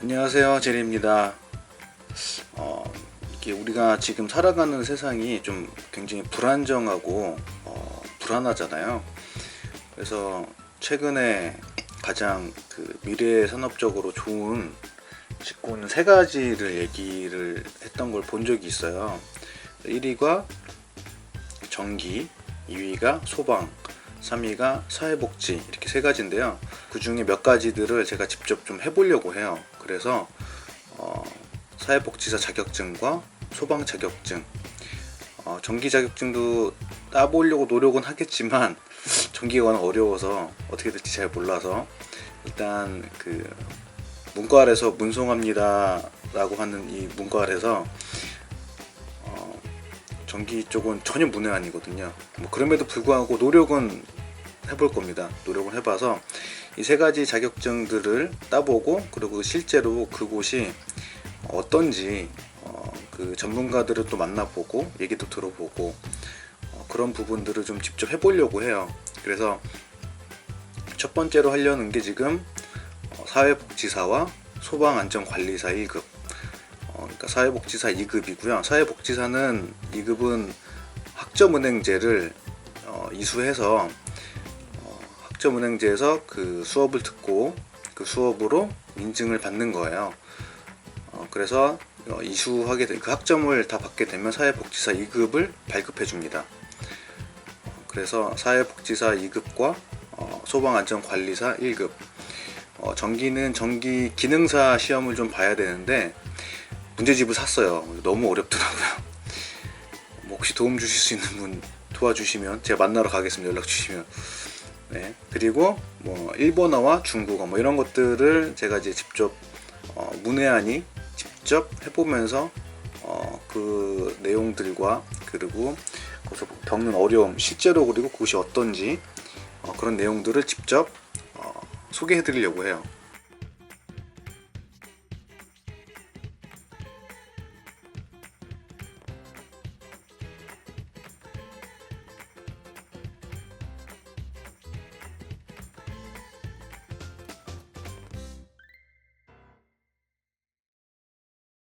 안녕하세요 제리입니다 어, 이게 우리가 지금 살아가는 세상이 좀 굉장히 불안정하고 어, 불안하잖아요 그래서 최근에 가장 그 미래 산업적으로 좋은 있는 세 가지를 얘기를 했던 걸 본 적이 있어요 1위가 전기 2위가 소방 3위가 사회복지 이렇게 세 가지인데요. 그 중에 몇 가지들을 제가 직접 좀 해보려고 해요. 그래서 어, 사회복지사 자격증과 소방 자격증, 어, 전기 자격증도 따보려고 노력은 하겠지만 전기가 워낙 어려워서 어떻게 될지 잘 몰라서 일단 그 문과알에서 문송합니다라고 하는 이 문과알에서 어, 전기 쪽은 전혀 문외한이거든요. 뭐 그럼에도 불구하고 노력은 해볼 겁니다. 노력을 해봐서 이 세 가지 자격증들을 따보고 그리고 실제로 그곳이 어떤지 어, 그 전문가들을 또 만나보고 얘기도 들어보고 어, 그런 부분들을 좀 직접 해보려고 해요. 그래서 첫 번째로 하려는 게 지금 어, 사회복지사와 소방안전관리사 1급 어, 그러니까 사회복지사 2급이고요. 사회복지사는 2급은 학점은행제를 어, 이수해서 어, 학점은행제에서 그 수업을 듣고 그 수업으로 인증을 받는 거예요. 어, 그래서 어, 이수하게 된 그 학점을 다 받게 되면 사회복지사 2급을 발급해 줍니다. 어, 그래서 사회복지사 2급과 어, 소방안전관리사 1급 어, 전기는 전기 기능사 시험을 좀 봐야 되는데 문제집을 샀어요. 너무 어렵더라고요. 뭐 혹시 도움 주실 수 있는 분 도와주시면 제가 만나러 가겠습니다. 연락 주시면. 네. 그리고 뭐 일본어와 중국어 뭐 이런 것들을 제가 이제 직접 어, 문외한이 직접 해보면서 어, 그 내용들과 그리고 거기서 겪는 어려움 실제로 그리고 그것이 어떤지 어, 그런 내용들을 직접 어, 소개해드리려고 해요.